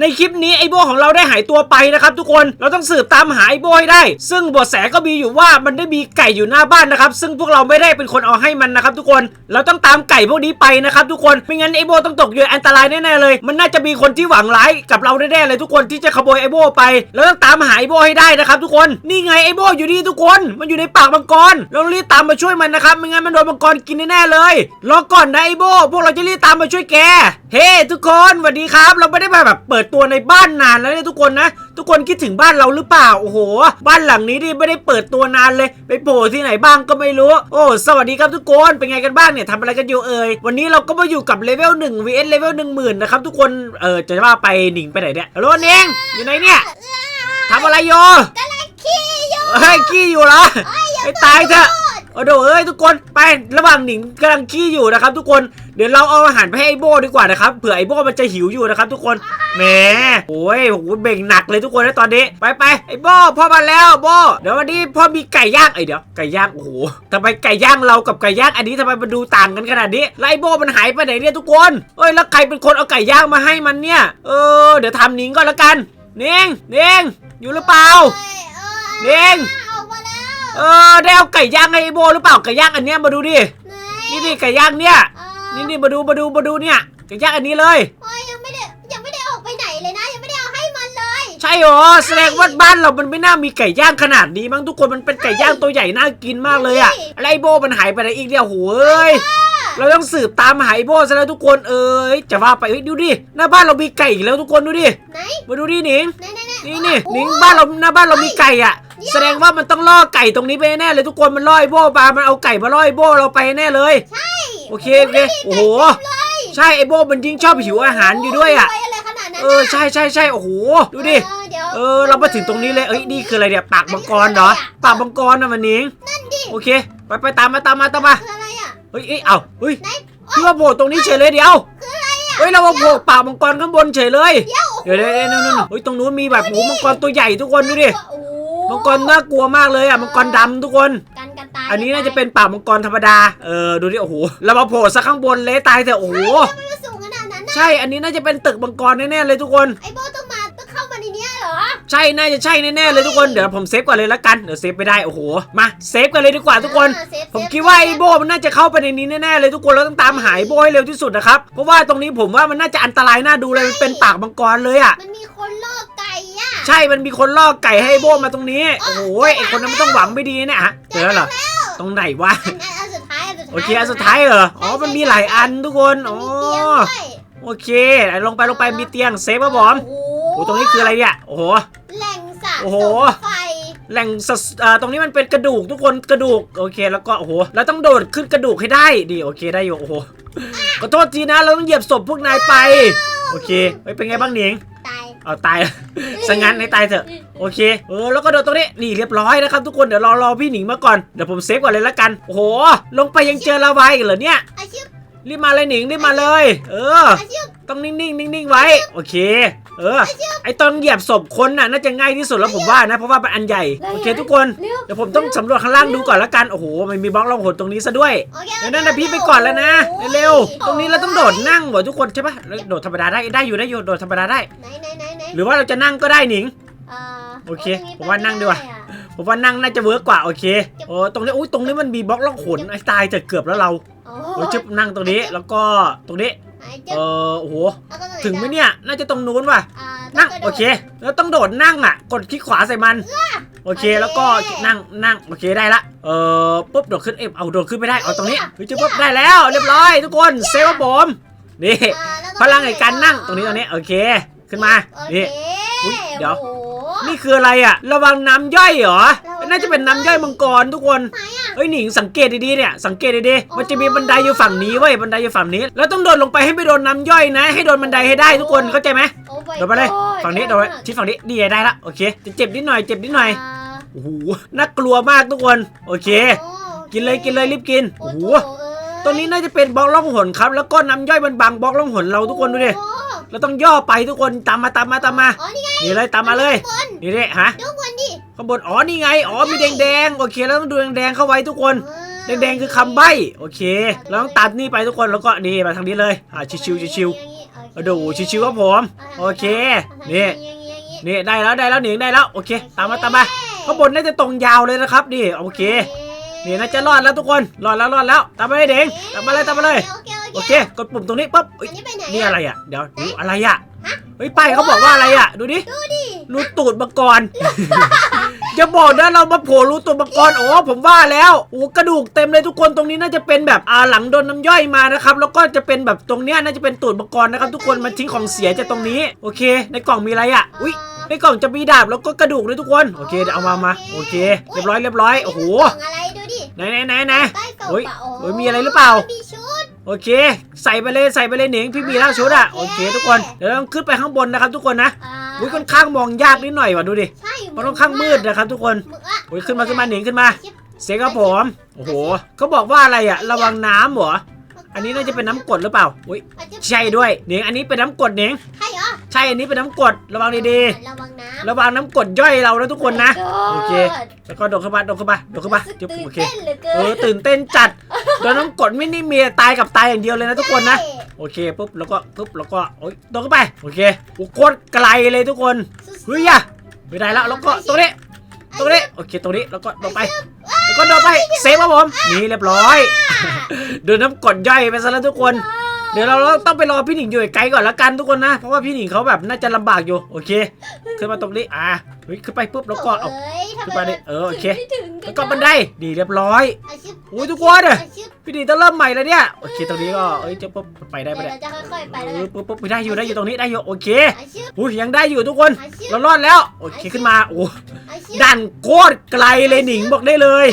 ในคลิปนี้ไอโบของเราได้หายตัวไปนะครับทุกคนเราต้องสืบตามหาไอโบให้ได้ ซึ่งบทแสก็มีอยู่ว่ามันได้มีไก่อยู่หน้าบ้านนะครับ ซึ่งพวกเราไม่ได้เป็นคนเอาให้มันนะครับทุกคนเราต้องตามไก่พวกนี้ไปนะครับทุกคนไม่งั้นไอโบต้องตกอยู่อันตรายแน่ๆเลย มันน่าจะมีคนที่หวังร้ายกับเราแน่ๆเลยทุกคนที่จะขโมยไอโบไปเราต้องตามหาไอโบให้ได้นะครับทุกคนนี่ไงไอโบอยู่นี่ทุกคน มันอยู่ในปากมังกรเราต้องรีบตามมาช่วยมันนะครับไม่งั้นมันโดนมังกรกินแน่ๆเลยรอก่อนนะไอโบพวกเราจะรีบตามมาช่วยแกเฮ้ทุกคนสวัสดีครับ เราไม่ได้มาแบบเปิดตัวในบ้านนานแล้วเนี่ยทุกคนนะ ทุกคนคิดถึงบ้านเราหรือเปล่า โอ้โห บ้านหลังนี้ดิไม่ได้เปิดตัวนานเลย ไปโผล่ที่ไหนบ้างก็ไม่รู้ โอ้ สวัสดีครับทุกคน เป็นไงกันบ้างเนี่ยทำอะไรกันอยู่เอ่ย วันนี้เราก็มาอยู่กับเลเวล1 vs เลเวล1 0,000นะครับทุกคน เออจะว่าไปหนิงไปไหนเนี่ยฮัลโหลเนงอยู่ไหนเนี่ยทำอะไรอยู่กำลังขี้อยู่เฮ้ยขี้อยู่เหรอไปตายเถอะโอ้โหเอ้ยทุกคนไประหว่างหนิงกำลังขี้อยู่นะครับทุกคน เดี๋ยวเราเอาอาหารไปให้ไอโบดีกว่านะครับเผื่อไอโบมันจะหิวอยู่นะครับทุกคนแหมโอ้ยโอ้โหเบ่งหนักเลยทุกคนนะตอนนี้ไปไปไอโบพ่อมาแล้วโบเดี๋ยววันนี้พ่อมีไก่ย่างไอเดี๋ยวไก่ย่างโอ้โหทำไมไก่ย่างเรากับไก่ย่างอันนี้ทำไมมันดูต่างกันขนาดนี้แล้วไอโบมันหายไปไหนเนี่ยทุกคนเอ้ยแล้วใครเป็นคนเอาไก่ย่างมาให้มันเนี่ยเออเดี๋ยวทำนิงก่อนละกันเน่งเน่งอยู่หรือเปล่าเอ้ยเออเน่งเออได้เอาไก่ย่างให้ไอโบหรือเปล่าไก่ย่างอันเนี้ยมาดูดิไหนนี่นี่ไก่ย่างเนี่ย นี่นี่มาดูมาดูมาดูเนี่ยไก่ย่างอันนี้เลย ช่หรอแสดงว่าบ้านเรามันไม่น่ามีไก่ย่างขนาดนี้มั้งทุกคนมันเป็นไก่ย่างตัวใหญ่น่ากินมากเลยอะอะไรไอโบมันหายไปไหนอีกเนี่ยโหเอ้ยเราต้องสืบตามหาไอโบซะแล้วทุกคนเอ้ยจะว่าไปเฮ้ยดูดิหน้าบ้านเรามีไก่อีกแล้วทุกคนดูดิไหนมาดูดิหนิงไหนไหนไหนนี่นี่โอ้หนิงโอ้บ้านเราหน้าบ้านเรามีไก่อะเดี๋ยวแสดงว่ามันต้องล่อไก่ตรงนี้ไปแน่เลยทุกคนมันล่อไอโบมามันเอาไก่มาล่อไอโบเราไปแน่เลยใช่โอเคโอเคโอ้โหใช่ไอโบมันยิ่งชอบหิวอาหารอยู่ด้วยอะโยอะไรข นาดนั้นเออใช่ใช่ใช่โอ้โหดูดิเออเดี๋ยวเออเรามาถึงตรงนี้เลยเอ้ยนี่คืออะไรเนี่ยปากมังกรเหรอปากมังกรนะมันนิงนั่นดิโอเค ไปไปตามมาตามมาตามมาคืออะไรอะเฮ้ยเอ้ยเอ้าเฮ้ยไหนพี่ว่าโผล่ตรงนี้เฉยเลยเดี๋ยวเฮ้ยเรามาโผล่ปากมังกรข้างบนเฉยเลยเดี๋ยวเดี๋ยวเดี๋ยวเดี๋ยวนู่นนู่นเฮ้ยตรงนู้นมีแบบหมูมังกรตัวใหญ่ทุกคนดูดิโอ้โหมังกรน่ากลัวมากเลยอะมังกรดำทุกคนกันกันตายอันนี้น่าจะเป็นปากมังกรธรรมดาเออดูดิโอ้โหเรามาโผล่ซะข้างบนเลยตายเถอะโอ้โห ใช่อันนี้น่าจะเป็นตึกมังกรแน่ๆเลยทุกคน ไอ้โบต้องมาต้องเข้ามาในเนี้ยเหรอ ใช่น่าจะใช่แน่ๆเลยทุกคนเดี๋ยวผมเซฟก่อนเลยละกันเดี๋ยวเซฟไม่ได้โอ้โหมาเซฟกันเลยดีกว่าทุกคนอ่าเซฟผมเซฟคิดว่าไอ้โบมันน่าจะเข้าไปในนี้แน่ๆเลยทุกคนเราต้องตามหาไอ้โบให้เร็วที่สุดนะครับเพราะว่าตรงนี้ผมว่ามันน่าจะอันตรายน่าดูเลยมันเป็นปากมังกรเลยอะ มันมีคนล่อไก่อะใช่มันมีคนล่อไก่ให้ไอ้โบมาตรงนี้โอ้โหไอ้คนนั้นมันต้องหวังไม่ดีแน่ฮะเจอแล้วเหรอตรงไหนวะ อันอันอันสุดท้ายอันสุดท้ายโอเคอันสุดท้ายเหรอ อ๋อ มันมีหลายอันทุกคนมันอ๋อมีเตียงด้วย โอเคลงไปลงไปมีเตียงเซฟครับผมโอ้โหโอ้ตรงนี้คืออะไรเนี่ยโอ้โห แหล่งสะโอ้สโห มไฟ แหล่งสสอ่าตรงนี้มันเป็นกระดูกทุกคนกระดูกโอเค แล้วก็โอ้โหเราต้องโดดขึ้นกระดูกให้ได้ดีโอเคได้อยู่โอ้โหขอโทษทีนะเราต้องเหยียบศพพวกนายไป โอเคเฮ้ยเป็นไงบ้างหนิงตาย เอาตายสังงั้นให้ตายเถอะโอเคเออแล้วก็โดดตรงนี้นี่เรียบร้อยนะครับทุกคนเดี๋ยวรอรอพี่หนิงมาก่อนเดี๋ยวผมเซฟก่อนเลยละกันโอ้โหลงไปยังเจอลาวาอีกเหรอเนี่ย อาชีพ รีบมาเลยหนิงรีบมาเลย เอออาชีพต้องนิ่งๆนิ่งๆไว้ โอเค เออ ไอตอนเหยียบศพคนน่ะน่าจะง่ายที่สุดแล้วผมว่านะเพราะว่ามันอันใหญ่ โอเคทุกคนเร็วเดี๋ยวผมต้องสำรวจข้างล่างดูก่อนละกัน โอ้โห มันมีบล็อกล่องหนตรงนี้ซะด้วยโอเคเดี๋ยวนั่นนะพี่ไปก่อนแล้วนะ เร็วๆ ตรงนี้เราต้องโดดนั่งเหรอทุกคนใช่ปะแล้วโดดธรรมดาได้ ได้อยู่ได้อยู่ โดดธรรมดาได้ไหนไหนไหนไหนหรือว่าเราจะนั่งก็ได้หนิงเอ่อโอเคตรงผมว่านั่งดีกว่าไอะผมว่านั่งน่าจะเวิร์กกว่าโอเคโอ้ตรงนี้อุ้ยตรงนี้มันมีบล็อกล่องหนไอ้ตายจะเกือบแล้วเรา โอ้โอ้ยจึบนั่งตรงนี้แล้วก็ตรงนี้ไหนเอจะอโอ้โหแล้วก็ตรถึงไหมเนี่ย น่าจะตรงนู้นว่ะ อ่านั่งต้กระโดด โอเค แล้วต้องโดดนั่งอะ กดคลิกขวาใส่มัน โอเค แล้วก็นั่งนั่งโอเคได้ละ เออปุ๊บโดดขึ้นเอ็มเอาโดดขึ้นไม่ได้ เอาตรงนี้เฮ้ยจะปุ๊บได้แล้ว เรียบร้อยทุกคน เซฟครับผม นี่ อ่าแล้วพลังแห่งการนั่งตรงนี้ตรงนี้ โอเค ขึ้นมา โอนี่เคอุ๊ยเดี๋ยว โอ้โหนี่คืออะไรอะ ระวังน้ำย่อยเหรอ ระวัง น่าจะเป็นน้ำย่อยมังกรทุกคนไหนอะเฮ้ยหนิงสังเกตดีๆเนี่ยสังเกตดีอ๋อๆมันจะมีบันไดอยู่ฝั่งนี้เว้ยบันไดอยู่ฝั่งนี้ แล้วต้องโดดลงไปให้ไม่โดนน้ำย่อยนะ ให้โดนบันไดให้ได้ทุกคนเข้าใจไหมโอ้ my โดดไปเลย god ฝั่งนี้โดดไปที่ฝั่งนี้นี่ได้ละโอเคจะเจ็บนิดหน่อยเจ็บนิดหน่อยาโอ้โหน่ากลัวมากทุกคนโอเคโอ้กินเลยกินเลยรีบกินโอ้โหเอ้ยตรงนี้น่าจะเป็นบล็อกล่องหนครับ แล้วก็น้ำย่อยมันบังบล็อกล่องหนเราทุกคนดูดิโอ้เราต้องย่อไปทุกคนตามมาตามมาตามมาอ๋อนี่ไงนี่เลยตามมาเลยข้างบนนี่เลยฮะดู ข้างบนดิข้างบนอ๋อนี่ไงอ๋อมีแดงแดงๆโอเคแล้วต้องดูแดงๆเข้าไว้ทุกคนเออแดงๆคือคำใบ้โอเคเราต้องตัดนี่ไปทุกคนแล้วก็นี่มาทางนี้เลยอ่าชิวๆชิวอย่างนี้โอเคดูชิวๆครับผมโอเคนี่อย่างงี้อย่างงี้นี่ได้แล้วได้แล้วหนิงได้แล้วโอเค ตามมาตามมาข้างบนน่าจะตรงยาวเลยนะครับนี่โอเคนี่น่าจะรอดแล้วทุกคนรอดแล้วรอดแล้วตามมาเลยเด็งตามมาเลยตามมาเลยโอเคโอเคกดปุ่มตรงนี้ปุ๊บอัเอ้ยนนี้ไปไหนนี่อะไรอะเดี๋ยวดูอะไรอะเฮ้ยป้ายเขาบอกว่าอะไรอะดูดิดูดิรูตูดมังกร จะบอกนะเรามาโผล่รูตูดมังกรโอ้ผมว่าแล้วโอ้กระดูกเต็มเลยทุกคนตรงนี้น่าจะเป็นแบบอ่าหลังโดนน้ำย่อยมานะครับแล้วก็จะเป็นแบบตรงเนี้ยน่าจะเป็นตูดมังกรนะครับ ทุกคนมันทิ้งของเสียจากตรงนี้โอเค ในกล่องมีอะไรอะอุ้ยในกล่องจะมีดาบแล้วก็กระดูกด้วยทุกคนโอเคเดี๋ยวเอามามาโอเค เรียบร้อยเรียบร้อยโอ้โหกล่องอะไรดูดิไหนไหนไหนไหน ใต้ศพเฮ้ยอะโอ้เฮ้ยมีอะไรหรือเปล่า มีชุด โอเค ใส่ไปเลยใส่ไปเลยหนิงพี่มีแล้วชุดอะโอเค ทุกคนเดี๋ยวต้องขึ้นไปข้างบนนะครับ ทุกคนนะ อ่า อุ้ยค่อนข้างมองยากนิดหน่อยว่ะดูดิ ใช่มันค่อนข้างมืดนะครับทุกคนมึงอะโอ้ยขึ้นมาขึ้นมาหนิงขึ้นมา เสียงครับผมโอ้โหเขาบอกว่าอะไรอะระวังน้ำเหรอ อันนี้น่าจะเป็นน้ำกรดหรือเปล่า อุ้ยใช่ด้วยหนิงอันนี้เป็นน้ำกรดหนิง ใช่เหรอใช่อันนี้เป็นน้ำกรดระวังดีระวังน้ำๆ ระวังน้ำกรดย่อยเรานะทุกคนนะ โอเคโแล้วก็โดดเข้ามาโดดเข้ามาโดดเข้ามารู้สึกจุ๊บตื่นโอเค เต้นเหลือเกิเออตื่นเต้นจัดโดนน้ำกรดไม่นี่มีตายกับตายอย่างเดียวเลยนะทุกคนนะ โอเคปุ๊บแล้วก็ปุ๊บแล้วก็โอ้ยโดดเข้าไปโอเคโอ้โคตรไกลเลยทุกคนเฮ้ยอะไม่ได้แล้วแล้วก็ตรงนี้ตรงนี้โอเคตรงนี้แล้วก็โดดไปแล้วก็โดดไปเซฟครับผมนี่เรียบร้อย โดนน้ำกรดย่อยไปซะแล้วทุกคน เดี๋ยวเราต้องไปรอพี่หนิงอยู่ไกลก่อนละกันทุกคนนะ เพราะว่าพี่หนิงเขาแบบน่าจะลำบากอยู่ โอเค ขึ้นมาตรงนี้ อ่าเฮ้ยขึ้นไปปุ๊บแล้วก็เอาเอ้ยทำขึ้นไมไปนี่เออโอเคไม่ถึงแล้วก็บันได ดีเรียบร้อยอาชีพโอ้ยทุกคนอะอาชีพพี่หนิงต้องเริ่มใหม่แล้วเนี่ย โอเคตรงนี้ก็ เอ้ยจะปุ๊บไปได้เดี๋ยวไปได้เราจะค่อยๆไปเอแล้วอกันปุ๊บปุ๊บได้อยู่ได้อยู่ตรงนี้ได้อยู่ โอเคอาชีพอุ้ยยังได้อยู่ทุกคนอาชีพเรารอดแล้ว โอเคขึ้นมา โอ้อาชีพดันโคตรไกลเลยหนิงบอกได้เลย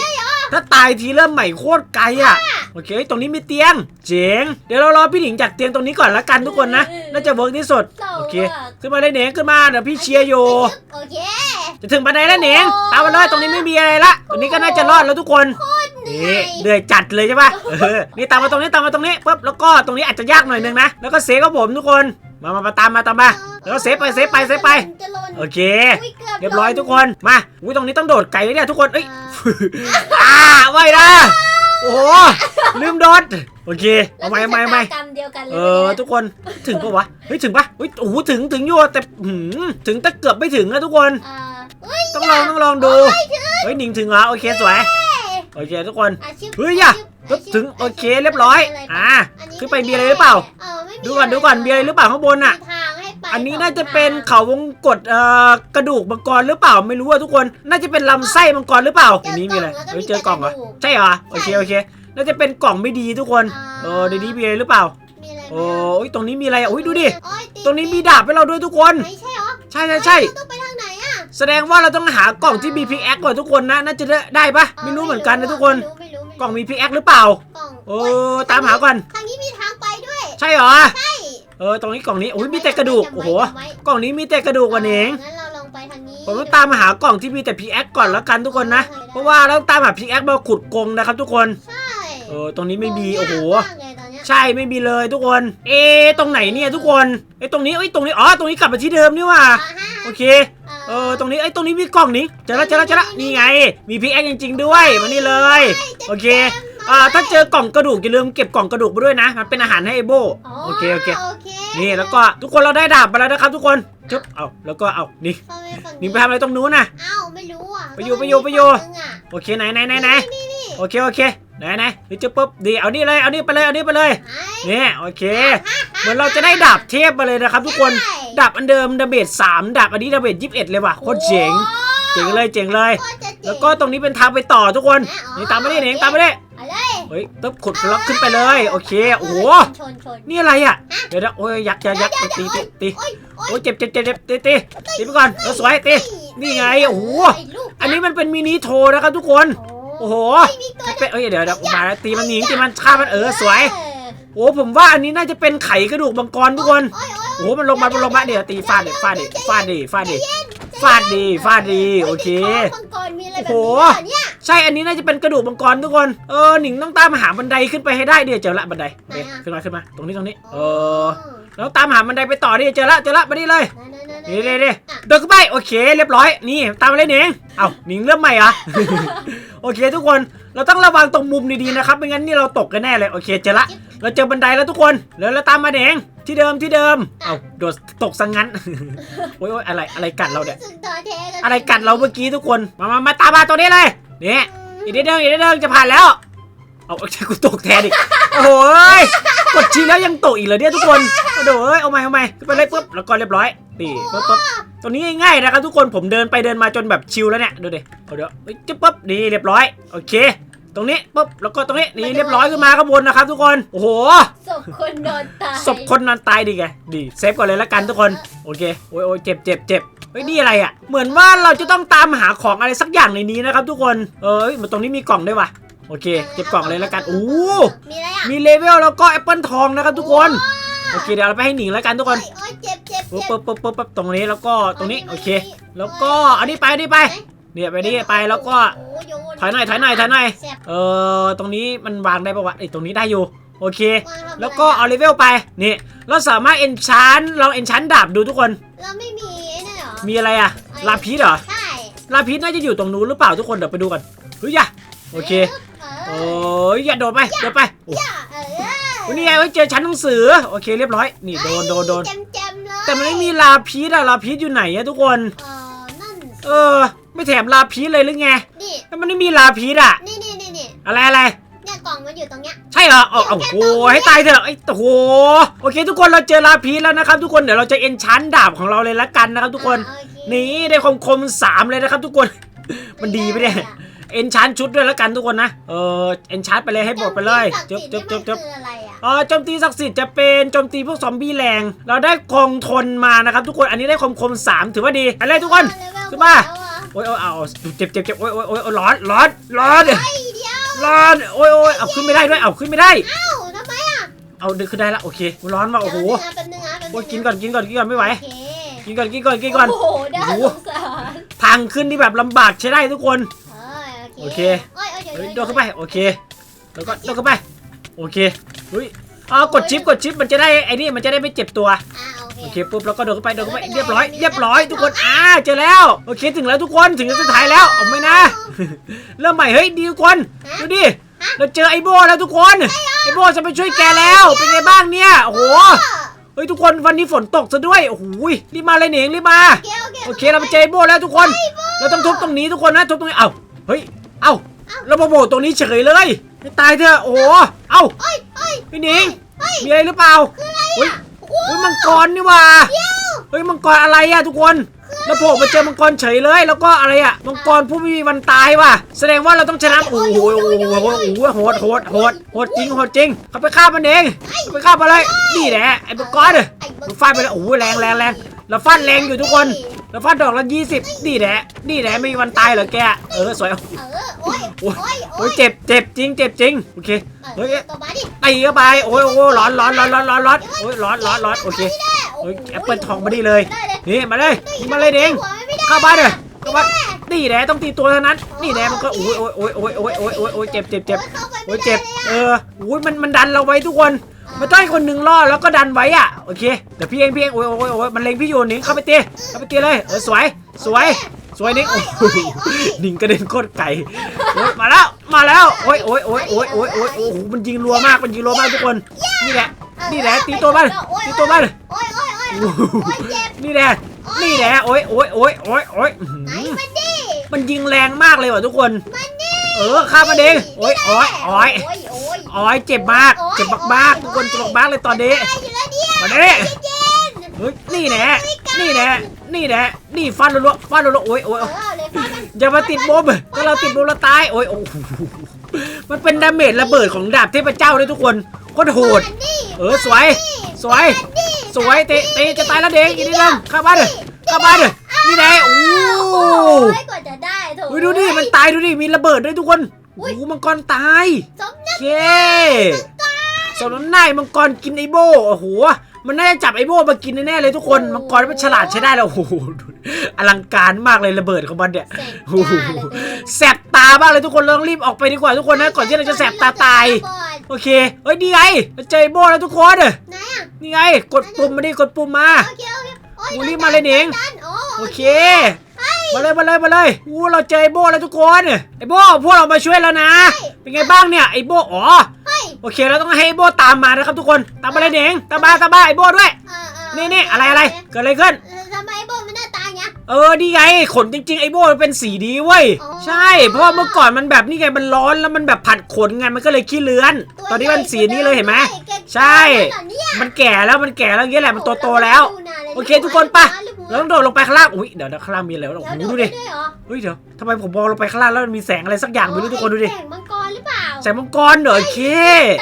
ถ้าตายทีเริ่มใหม่โคตรไกลอะ โอเค ตรงนี้มีเตียง เจ๋ง เดี๋ยวเรารอพี่หนิงจากเตียงตรงนี้ก่อนละกันทุกคนนะ น่าจะเวิร์กที่สุดเศร้าโอเคมากขึ้นมาเลยเหนิงขึ้นมาเดี๋ยวพี่เชียร์อยู่ โอเค จะถึงบันไดแล้วเหนิงตามมาเลยตรงนี้ไม่มีอะไรละ ตรงนี้ก็น่าจะรอดแล้วทุกคนเหนื่นี่อยเดือยจัดเลยใช่ปะเออนี่ตามมาตรงนี้ตามมาตรงนี้ปุ๊บแล้วก็ตรงนี้อาจจะยากหน่อยนึงนะ แล้วก็เซฟกับผมทุกคน มามามาตามมาตามมา แล้วก็เซฟไปเซฟไปเซฟไปจะหล่นโอเคอุ๊กืเรียบร้อยหล่นทุกคน มาอุ้ยตรงนี้ต้องโดดไกลเลยเนี่ยทุกคน เอ้ย อ่าอ่าไว้นะ โอ้โหลืมโดดโอเคเอาไหมเอาไหมเอาไหมเราจะชะตากรรมเดียวกันเลยเออทุกคนถึงปะวะเฮ้ยถึงปะเฮ้ยโอ้โหถึงถึงอยู่แต่หืมถึงแต่เกือบไม่ถึงนะทุกคนอ่าเฮ้ยต้องลองต้องลองดูเฮ้ยหนิงถึงเหรอโอเคสวยโอเคทุกคนอาชีพเฮ้ยอย่าอาชีพปึ๊บถึงโอเคเรียบร้อย อ่าขึ้นไปมีอะไรหรือเปล่าเออไม่มีดูก่อนดูก่อนมีอะไรหรือเปล่าข้างบนอะมีทางให้ ไปอันนี้สงน่าจะเป็นทางเขาวงกดเอ่อกระดูกมังกรหรือเปล่าไม่รู้อะทุกคนน่าจะเป็นลำไส้มังกรหรือเปล่าอันนี้มีอะไรเฮ้ยเจอกล่องเหรอใช่เหรอโอเคโอเคน่าจะเป็นกล่องไม่ดีทุกคนเออในนี้มีอะไรหรือเปล่ามีอะไรไหมโอ้ยตรงนี้มีอะไรอะอุ้ยดูดิโอ้ยติตรงนี้มีดาบให้เราด้วยทุกคนไหนใช่เหรอใช่ใช่ใช่เราต้องไปทางไหนอะแสดงว่าเราต้องหากล่องที่มีพิกแอคก่อนทุกคนนะน่าจะได้ได้ปะไม่รู้เหมือนกันนะทุกคนไม่รู้ไม่รู้ไม่รู้กล่องมีพิกแอคหรือเปล่ากล่องโอ้ตามหาก่อนทางนี้มีทางไปด้วย ใช่เหรอใช่เออตรงนี้กล่องนี้โอ้ยมีแต่กระดูกจำไว้โอ้โหจำไว้กล่องนี้มีแต่กระดูกวันเองงั้นเราลองไปทางนี้ผมต้องตามหากล่องที่มีแต่พิกแอคก่อนแล้วกันทุกคนนะ เพราะว่าเราต้องตามหาพิกแอคมาขุดกรงนะครับทุกคนใช่เออตรงนี้ไม่มีโอ้โหยากมากเลยตอนเนี้ยใช่ไม่มีเลยทุกคน เอะตรงไหนเนี่ยทุกคนเอ้ยตรงนี้เอ้ยตรงนี้อ๋อตรงนี้กลับมาที่เดิมนี่หว่าอ่าฮะโอเคเออตรงนี้เอ้ยตรงนี้มีกล่องนี้เจอแล้วเจอแล้วเจอแล้วนี่ไง มีพิกแอคจริง ๆ ด้วยมานี่เลย โอเค อ่าถ้าเจอกล่องกระดูกอย่าลืมเก็บกล่องกระดูกมาด้วยนะ มันเป็นอาหารให้ไอโบโอเคโอเค โอเคนี่แล้วก็ทุกคนเราได้ดาบมาแล้วนะครับ ทุกคนจุ๊บเอาแล้วก็เอานี่เข้าไปฝั่งนี่ไปทำอะไรตรงนู้นน่ะ อ้าวไม่รู้อะไปอยู่ไปอยู่ไปอยู่ ฝั่งนึงอะโอเคไหนไหนไหนไหนนี่นี่โอเคโอเคไหนไหนนี่จุ๊บปุ๊บดีเอานี่เลยเอานี่ไปเลยเอานี่ไปเลยไอ้นี่โอเค เหมือนเราจะได้ดาบเทพมาเลยนะครับ ทุกคนใช่ดาบอันเดิมดาเมจสามดาบอันนี้ดาเมจยี่สิบเอ็ดเลยว่ะโคตรเจ๋งเจ๋งเลยเจ๋งเลย โคตรจะเจ๋งแล้วก็ตรงนี้เป็นทางไปต่อทุกคน นี่ตามมาดิเน่งตามมาดิ เอาเลยเฮ้ยตึ๊บขุดบล็อกขึ้นไปเลย โอเค โอ้โห ชนชนนี่อะไรอะ เดี๋ยวนะโอ้ยยักษ์ยักษ์ยักษ์ตีตีตีโอ้ยโอ้ยโอ้ยเจ็บเจ็บเจ็บเจ็บตีตีตีไปก่อนเออสวยตีนี่ไง โอ้โหไลูกอันนี้มันเป็นมินิโทรนะครับทุกคน โอ้โหไม่มีตัวเป็นเอ้ยเดี๋ยวเดี๋ยวมาแล้วตีมันหนีตีมันฆ่ามันเออสวย โอ้ผมว่าอันนี้น่าจะเป็นไขกระดูกมังกรทุกคนโอ้ยโอ้ยโอ้โหมันลงมามันลงมาเดี๋ยวตีฟาดเดี๋ยวฟาดดิฟาดดิฟาดดิ ฟาดดิฟาดดิโอเค มังกรมีอะไรแบบโอ้นี้โหเหรอเนี่ยใช่อันนี้น่าจะเป็นกระดูกมังกรทุกคน เออหนิงต้องตามหาบันไดขึ้นไปให้ได้เดี๋ยวเจอละบันไดเอ๊ะขึ้นมาขึ้นมา ตรงนี้ตรงนี้ เออแล้วตามหาบันไดไปต่อดิเจอละเจอละมาดิเลยนี่นี่นี่เดินเข้าไปโอเค เรียบร้อยนี่ตามมาเลยหนิงเอ้าหนิงเริ่มใหม่เหรอโอเค ทุกคนเราต้องระวังตรงมุมดีๆนะครับไม่งั้นนี่เราตกกันแน่เลยโอเคเจอละเราเจอบันไดแล้วทุกคนแล้วเราตามมาหนิง ที่เดิมที่เดิม เอาโดดตกสังงั้น โอ้ยโอ้ยอะไรอะไรกัดเราเนี่ยสึกท้อแท้กันอะไรกัดเราเมื่อกี้ทุกคน มามามาตามมาตัวนี้เลยเนี่ยอีกนิดเดิมอีกนิดเดิมจะผ่านแล้ว เอาเอาใช่กูตกแทนอีกโอ้โหยกดชีแล้วยังตกอีกเลยเนี่ยทุกคนโอ้โหยเอาใหม่เอาใหม่ขึ้นไปเลยปุ๊บแล้วก็เรียบร้อยนี่ปุ๊บปุ๊บตัวนี้ง่ายๆนะครับทุกคนผมเดินไปเดินมาจนแบบชิลแล้วเนี่ยดูดิเอาเดี๋ยวเฮ้ยจิ๊บปุ๊บนี่เรียบร้อยโอเค ตรงนี้ปุ๊บแล้วก็ตรงนี้นี่เรียบร้อยขึ้นมาข้างบนนะครับทุกคนโอ้โหศ พคนนอนตายศพคนนอนตายดีไงดีเซฟก่อนเลยละกันทุกคนโอเคโอ้ยโอ้ยเจ็บเจ็บเจ็บเฮ้ยนี่อะไรอะ เหมือนว่าเราจะต้องตามหาของอะไรสักอย่างในนี้นะครับทุกคนเอ้ยมันตรงนี้มีกล่องด้วยว่ะโอเคเก็บกล่องเลยละกันโอ้มีอะไรอะมีเลเวลแล้วก็แอปเปิลทองนะครับทุกคนโอเคเดี๋ยวเราไปให้หนิงแล้วกันทุกคนโอ้ยเจ็บเจ็บปุ๊บเจ็บปุ๊บปุ๊บปุ๊บปุ๊บตรงนี้แล้วก็ตรงนี้โอเค แล้วก็อันนี้ไปอันนี้ไปเนี่ยไปนี่ไปแล้วก็โอ้โยนถอยหน่อยถอยหน่อยถอยหน่อยแซ่บเออตรงนี้มันวางได้ปะวะไอ้ยตรงนี้ได้อยู่ โอเควางทำอะไรแล้วก็เอาเลเวลไป นี่ เราสามารถเอนชานลองเอนชานดาบดูทุกคน เราไม่มีไอ้นั่นเหรอ มีอะไรอะลาพิษเหรอ ใช่ ลาพิษน่าจะอยู่ตรงนู้นหรือเปล่าทุกคนเดี๋ยวไปดูกันเฮ้ยอย่าโอเคเอโอ้อยอย่าโดดไปโดดไปโอ้อย่าเออยนี่ไงเฮ้ยเจอชั้นหนังสือ โอเคเรียบร้อย นี่โดนโดนโดนเจ็มเจ็มๆเลยแต่มันไม่มีลาพิษอะลาพิษอยู่ไหนอะทุกคน เออนั่นสิเออไม่แถมลาพิษเลยหรือไง นี่แล้วมันไม่มีลาพิษอะนี่นี่นี่นี่อะไรอะไรเนี่ยกล่องมันอยู่ตรงเนี้ยใช่ เหรอเอาเอาโอ้โหให้ตายเถอะไอ้โอ้โหโอเค ทุกคนเราเจอลาพิษแล้วนะครับ ทุกคนเดี๋ยวเราจะเอนชานดาบของเราเลยละกันนะครับ ทุกคนอ่าโอเคนี่ได้คมคมๆสามเลยนะครับ ทุกคนมันดีไปเนี่ยเอนชานชุดด้วยแล้วกันทุกคนนะ เออเอนชานไปเลยให้หมดไปเลยจบจบจบจบคืออะไรอะเออโจมตีศักดิ์สิทธิ์จะเป็นโจมตีพวกซอมบี้แรง เราได้คงทนมานะครับทุกคน อันนี้ได้คมคมๆสามถือว่าดีไปเลยทุกคนขึ้นมาโอ้ยโอ้ยเอาเจ็บเจ็บเจ็บโอ้ยโอ้ยโอ้ยโอ้ยร้อนร้อนร้อนไอ้เดียว ร้อนโอ้ยโอ้ยเอาขึ้นไม่ได้ด้วยเอาขึ้นไม่ได้เอ้าทำไมอะเอาดึงขึ้นได้ละโอเคร้อนมากโอ้โหเดี๋ยวนะแป๊บนึงนะแป๊บนึงะโอ้ยกินก่อนกินก่อนกินก่อนไม่ไหวโอเคกินก่อนกินก่อนกินก่อน โอ้โหน่าโอ้สโห งสารทางขึ้นที่แบบลำบากใช้ได้ทุกคน เอ้ยโอโอเค เคโอ้ยโอ้ยเดี๋ยวเฮ้ยเดี๋ยวโดนเข้าไปโอเค แล้วก็โดนเข้าไปโอเคเฮ้ยอ๋อกดชิปกดชิปมันจะได้ไอ้นี่มันจะได้ไม่เจ็บตัว อ่าโอเค โอเคปุ๊บแล้วก็โดนเข้าไปโดนเข้าไปเรียบร้อยเรียบร้อยทุกคนอ่าเจอแล้วโอเคถึงแล้วทุกคนถึงสุดท้ายแล้วเอาไม่นะ เริ่มใหม่เฮ้ยดีทุกคนดูดิเราเจอไอโบแล้วทุกคนไอโบจะไปช่วยแกแล้วเป็นไงบ้างเนี่ยโอ้โหเฮ้ยทุกคนวันนี้ฝนตกซะด้วยโอ้โหรีบมาเลยเหนียงรีบมาโอเคโอเคโอเคเราไปเจอไอโบแล้วทุกคน เราต้องทุบตรงนี้ทุกคนนะทุบตรงนี้เอ้าเฮ้ยเอ้าเรามาโบกตรงนี้เฉยเลยให้ตายเถอะโอ้โหเอ้าเอ้ยเอ้ยพี่หนิงเฮ้ยมีอะไรหรือเปล่าคืออะไร เฮ้ยอะโอ้โหเฮ้ยมังกรนี่หว่าเฮ้ยมังกรอะไรอะทุกคนแล้วโผล่มาเจอมังกรเฉยเลย แล้วก็อะไรอะมังกรผู้ไม่มีวันตายว่ะ แสดงว่าเราต้องชนะโอ้โหโอ้โหโอ้โหโอ้โหโหดโหดโหดโหดจริงโหดจริงเขาไปฆ่ามันเองเขาไปฆ่ามาเลยนี่แหละไอ้มังกรเนี่ยไอ้เบิเราฟาดไปแล้วโอ้โหแรงแรงแรงเราฟาดแรงอยู่ทุกคน เราฟาดดอกละยี่สิบนี่แหละนี่แหละไม่มีวันตายเหรอแก เออสวยเออ โอ้ยโอ้ยโอ้ยเจ็บเจ็บจริงเจ็บจริงโอเคเฮ้ยตัวมาดิตีเข้าไปโอ้ยโอ้ยร้อนร้อนร้อนร้อนร้อนร้อนโอ้ยร้อนร้อนร้อนโอเคเฮ้ยแอปเปิลทองมาดิเลยได้เลยนี่มาเลยนี่มาเลยเด้งเข้าบ้านเลย เข้าบ้านี่แหละต้องตีตัวเท่านั้น นี่แหละมันก็โอ้ยโอ้ยโอ้ยโอ้ยโอ้ยโอ้ยโอ้ยโอ้ยเจ็บเจ็บเจ็บโอ้ยเจ็บ เออโอ้ยมันมันดันเราไว้ทุกคนมันต้องให้คนหนึ่งรอดแล้วก็ดันไว้อะโอเคเดี๋ยวพี่เองพี่เองโอ้ยโอ้ยโอ้ยมันเล็งพี่อยู่หนิงเข้าไปตีเข้าไปตีเลยเออสวยสวยสวยนิงโอ้โหนิงกระเด็นโคตรไกลโอ้ยมาแล้วมาแล้วโอ้ยโอ้ยโอ้ยโอ้ยโอ้ยโอ้ยโอ้โหมันยิงรัวมากมันยิงรัวมากทุกคนนี่แหละนี่แหละตีตัวมันตีตัวมันโอ้ ยโอ้ยโอ้ยโอ้โหโอ้ยเจ็บ นี่แหละนี่แหละโอ้ยโอ้ยโอ้ยโอ้ยโอ้ยอื้อไหนหือมันดิมันยิงแรงมากเลยว่ะทุกคน มันดิเออฆ่ามันเองโอ้ยโอ้ยโอ้ยโอ้ยโอ้ย โอ้ยเจ็บมากเจ็บมากๆทุกคนเจ็บมากๆเลยตอนนี้ ได้อยู่แล้วเนี่ยมาดิ เย็นเฮ้ยนี่แหละนี่แหละนี่แหละนี่ฟันรัวๆฟันรัวๆโอ้ยโอ้ยเอโอ้ยอเลยฟาดมันอย่ามาติดบอมถ้าเราติดบอมเราตายโอ้ยโอ้โหมันเป็นดาเมจระเบิดของดาบเทพเจ้าเลยทุกคนโคตรโหด มันดิเออสวย สวย สวยเตะเตะจะตายแล้วเด็กอีกนิดนึงเข้าบ้านเลยเข้าบ้านเลยนี่แหละโอ้โอ้ยกว่าจะได้โถเฮ้ยดูดิมันตายดูดิมีระเบิดด้วยทุกคนโอ้โหมังกรตายสมโอเคสมน้ำหน้ามังกรกินไอโบโอ้โหมันน่าจะจับไอโบมากินแน่ๆเลยทุกคนมังกรมันฉลาดใช้ได้แล้วโอ้โหดูอลังการมากเลยระเบิดของมันเนี่ย เสร็จโอ้โห จ้าเลยแสบตามากเลยทุกคนเราต้องรีบออกไปดีกว่าทุกคนนะก่อนที่เราจะแสบตาตาย โอเคเฮ้ยนี่ไงเราเจอไอโบแล้วทุกคนไหนอะนี่ไง กดปุ่มมาดิกดปุ่มมาโอเคโอเคโอ้ยบูลลี่มาเลยหนิงดันโอ้โอเคมาเลยมาเลยมาเลยอู้เราเจอไอโบแล้วทุกคนไอโบพวกเรามาช่วยแล้วนะ เป็นไงบ้างเนี่ยไอโบอ๋อเฮ้ยโอเคเราต้องให้ไอ้โบตามมานะครับทุกคนตามมาเลยเน่งตามมาตามมาไอ้โบด้วยเออเออนี่นี่อะไรอะไรเกิดอะไรขึ้น เงี้ยเออดีไงขนจริง ๆ ไอ้โบมันเป็นสีดีเว้ยอ๋อ ใช่ เพราะว่าเมื่อก่อนมันแบบนี่ไงมันร้อนแล้วมันแบบผัดขนไงมันก็เลยขี้เลือนตัวตอนนี้มันสีนี้เลยเห็นไหมญ่กว่าเดิมด้วยใช่แกมันแก่แล้วมันแก่แล้วอย่างเงี้ยแหละมันโตๆแล้วดูนานลยโอเคทุกคนไปลูกหัวเราต้องโดดลงไปข้างล่างอุ้ยเดี๋ยวเดี๋ยวข้างล่างมีอะไรวะโอ้โหเยวดูดิด้วยเหรอเฮ้ยเดี๋ยวทำไมผมมองลงไปข้างล่างแล้วมันมีแสงอะไรสักอย่างไม่รู้ทุกคนดูดิแสงมังกรหรือเปล่าแสงมังกรเหรอโอเค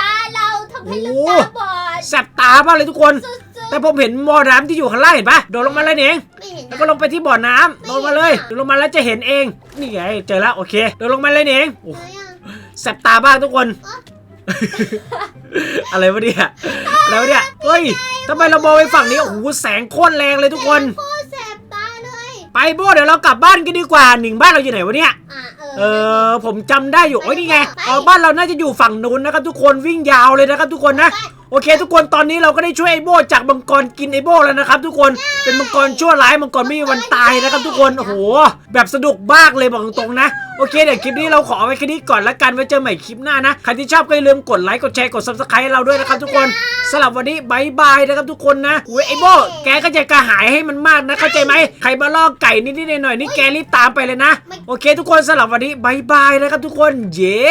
ตาเราทำให้ลูโอ้กโหตาบอดแสบตามากเลยทุกคนสุด แต่ผมเห็นมอน้ำที่อยู่ข้างล่างเห็นปะโดดลงมาเลยเองๆไม่เห็นแล้วก็ลงไปที่บ่อน้ำลงมาเลยโดดลงมาแล้วจะเห็นเอง นี่ไงเจอแล้วโอเคโดดลงมาเลยเองโอ้ไหนอะแสบตามากทุกคน อะไรวะเนี่ยอะไรวะเนี่ยเฮ้ยทำไมเรามองไปฝั่งนี้โอ้โหแสงโคตรแรงเลยทุกคน โคตรแสบตาเลย ไปโบเดี๋ยวเรากลับบ้านกันดีกว่าหนึ่งบ้านเราอยู่ไหนวะเนี่ย อะเออ เออผมจำได้อยู่โอ้ยนี่ไงไปเออบ้านเราน่าจะอยู่ฝั่งนู้นนะครับทุกคนวิ่งยาวเลยนะครับทุกคนนะไป โอเค ทุกคนตอนนี้เราก็ได้ช่วยไอโบจากมังกรกินไอโบแล้วนะครับ ทุกคนเป็นมังกรชั่วร้ายมังกรไม่มีวันตายนะครับทุกคนโอ้โหแบบสนุกมากเลยบอกตรงๆนะโอเคเดี๋ยวคลิปนี้เราขอเอาไว้แค่นี้ก่อนละกันไว้เจอใหม่คลิปหน้านะใครที่ชอบก็อย่าลืมกดไลค์กดแชร์กด subscribe ให้เราด้วยนะครับทุกคนสำหรับวันนี้บายบายนะครับทุกคนนะอุ้ยไอโบแกก็จะกระหายให้มันมากนะเข้าใจไหมใครมาล่อไก่นิดๆหน่อยๆนี่แกรีบตามไปเลยนะโอเค ทุกคนสำหรับวันนี้บายบายนะครับทุกคนเย้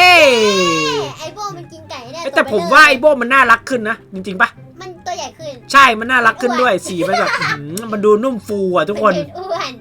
ไอโบมันกินไก่แน่เอ้ยแต่ผมว่าไอโบมันน่ารักขึ้นนะจริงๆปะมันตัวใหญ่ขึ้น ใช่มันน่ารักขึ้นด้วยสีมันแบบอื้อหือมันดูนุ่มฟูอะทุกคนมัอ้วน